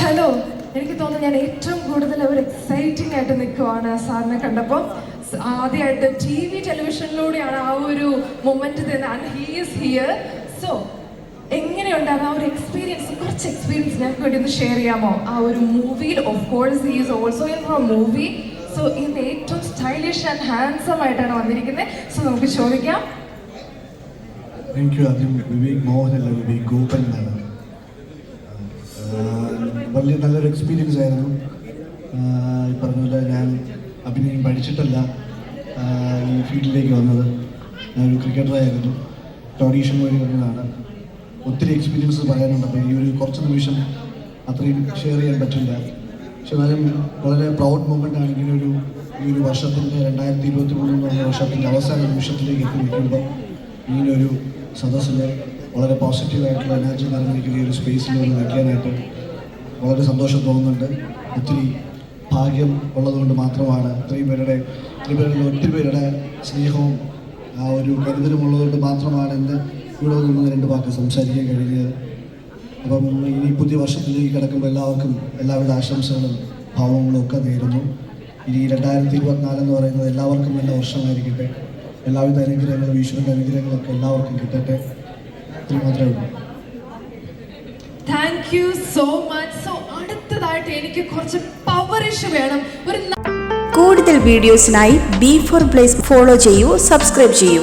Hello. എനിക്ക് തോന്നുന്നു ഞാൻ ഏറ്റവും കൂടുതൽ ഒരു എക്സൈറ്റിംഗ് ആയിട്ട് നിൽക്കുവാണ് സാറിനെ കണ്ടപ്പോൾ. ആദ്യമായിട്ട് ടി വി ടെലിവിഷനിലൂടെയാണ് ആ ഒരു മൊമെന്റ് തന്നെ. ഹീ ഈസ് ഹിയർ സോ എങ്ങനെയുണ്ടാകും ആ ഒരു എക്സ്പീരിയൻസ് കുറച്ച് എക്സ്പീരിയൻസ് ഞാൻ വേണ്ടി ഒന്ന് ഷെയർ ചെയ്യാമോ? ആ ഒരു മൂവിയിൽ of course he is also in four movie so ഇന്ന് ഏറ്റവും സ്റ്റൈലിഷ് ആൻഡ് ഹാൻസം ആയിട്ടാണ് വന്നിരിക്കുന്നത് സോ നമുക്ക് ചോദിക്കാം. താങ്ക് യു ആദ്യം വിവേക് മോഹനല്ല വിവേക് ഗോപൻ എന്നാണ് വലിയ നല്ലൊരു എക്സ്പീരിയൻസ് ആയിരുന്നു. ഈ പറഞ്ഞ പോലെ ഞാൻ അഭിനയം പഠിച്ചിട്ടല്ല ഈ ഫീൽഡിലേക്ക് വന്നത്. ഞാനൊരു ക്രിക്കറ്ററായിരുന്നു ഓഡീഷൻ വഴി വന്നതാണ്. ഒത്തിരി എക്സ്പീരിയൻസ് പറയാനുണ്ട് അപ്പോൾ ഈ ഒരു കുറച്ച് നിമിഷം അത്രയും ഷെയർ ചെയ്യാൻ പറ്റില്ല. പക്ഷെ എന്നാലും വളരെ പ്രൗഡ് മൊമെന്റ് ആണ് ഇങ്ങനെ ഒരു ഈ ഒരു വർഷത്തിന്റെ രണ്ടായിരത്തി ഇരുപത്തി മൂന്ന് എന്ന് വർഷത്തിന്റെ അവസാന നിമിഷത്തിലേക്ക് എത്തി നിൽക്കുമ്പോൾ ഇങ്ങനെ ഒരു സദസ്സിൽ വളരെ പോസിറ്റീവായിട്ടുള്ള എനർജി നിറഞ്ഞിരിക്കുന്ന ഈ ഒരു സ്പേസിൽ ഒന്ന് നിൽക്കാനായിട്ട് വളരെ സന്തോഷം തോന്നുന്നുണ്ട്. ഒത്തിരി ഭാഗ്യം ഉള്ളതുകൊണ്ട് മാത്രമാണ് ഇത്രയും പേരുടെ ഇത്രയും പേരുടെ ഒത്തിരി പേരുടെ സ്നേഹവും ആ ഒരു കരുതലും ഉള്ളതുകൊണ്ട് മാത്രമാണ് എന്റെ ഇവിടെ നിന്ന് രണ്ട് വാക്ക് സംസാരിക്കാൻ കഴിഞ്ഞത്. അപ്പം ഇനി പുതിയ വർഷത്തിലേക്ക് കിടക്കുമ്പോൾ എല്ലാവർക്കും എല്ലാവരുടെ ആശംസകളും ഭാവങ്ങളും ഒക്കെ നേരുന്നു. ഇനി രണ്ടായിരത്തി ഇരുപത്തിനാല് എന്ന് പറയുന്നത് എല്ലാവർക്കും നല്ല വർഷമായിരിക്കട്ടെ. എല്ലാവിധ അനുഗ്രഹങ്ങളും ഈശ്വരന്റെ അനുഗ്രഹങ്ങളൊക്കെ എല്ലാവർക്കും കിട്ടട്ടെ. ഇത്ര മാത്രമേ ഉള്ളൂ. യു സോ മച്ച് സോ അടുത്തതായിട്ട് എനിക്ക് കുറച്ച് പവറിഷ് വേണം. ഒരു കൂടുതൽ വീഡിയോസിനായി ബി ഫോർ പ്ലേസ് ഫോളോ ചെയ്യൂ സബ്സ്ക്രൈബ് ചെയ്യൂ.